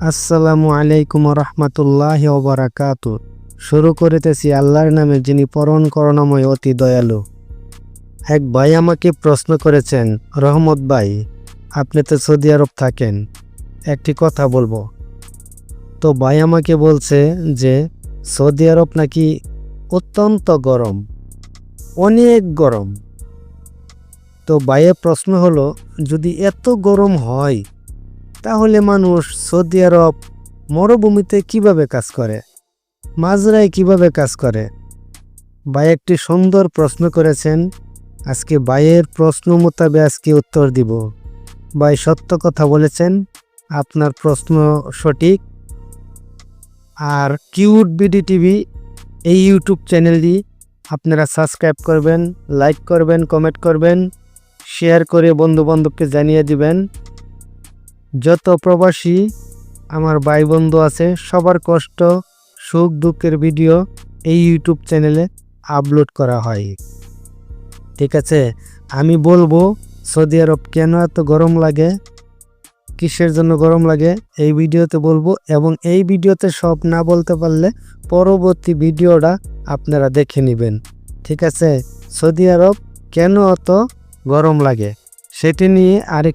আসসালামু আলাইকুম রহমতুল্লাহ ওবরাকাতু। শুরু করিতেছি আল্লাহর নামে যিনি পরণ করুণাময় অতি দয়ালু। এক ভাই আমাকে প্রশ্ন করেছেন, রহমত ভাই, আপনি তো সৌদি আরব থাকেন, একটি কথা বলব। তো ভাই আমাকে বলছে যে, সৌদি আরব নাকি অত্যন্ত গরম, অনেক গরম। তো ভাইয়ের প্রশ্ন হলো, যদি এত গরম হয় তাহলে মানুষ সৌদি আরব মরুভূমিতে কীভাবে কাজ করে? মাজরায় কীভাবে কাজ করে? ভাই একটি সুন্দর প্রশ্ন করেছেন। আজকে ভাইয়ের প্রশ্ন মোতাবেক আজকে উত্তর দিব। ভাই সত্য কথা বলেছেন। আপনার প্রশ্ন সঠিক। আর কিউট বিডি টিভি এই ইউটিউব চ্যানেলটি আপনারা সাবস্ক্রাইব করবেন, লাইক করবেন, কমেন্ট করবেন, শেয়ার করে বন্ধু বান্ধবকে জানিয়ে দিবেন। যত প্রবাসী, আমার ভাই বন্ধু আছে, সবার কষ্ট, সুখ, দুঃখের ভিডিও এই ইউটিউব চ্যানেলে আপলোড করা হয়। ঠিক আছে, আমি বলব, সৌদি আরব কেন এত গরম লাগে? কিসের জন্য গরম লাগে? এই ভিডিওতে বলব এবং এই ভিডিওতে সব না বলতে পারলে পরবর্তী ভিডিওটা আপনারা দেখে নেবেন। ঠিক আছে, সৌদি আরব কেন অত গরম লাগে? সেটি নিয়ে আরেক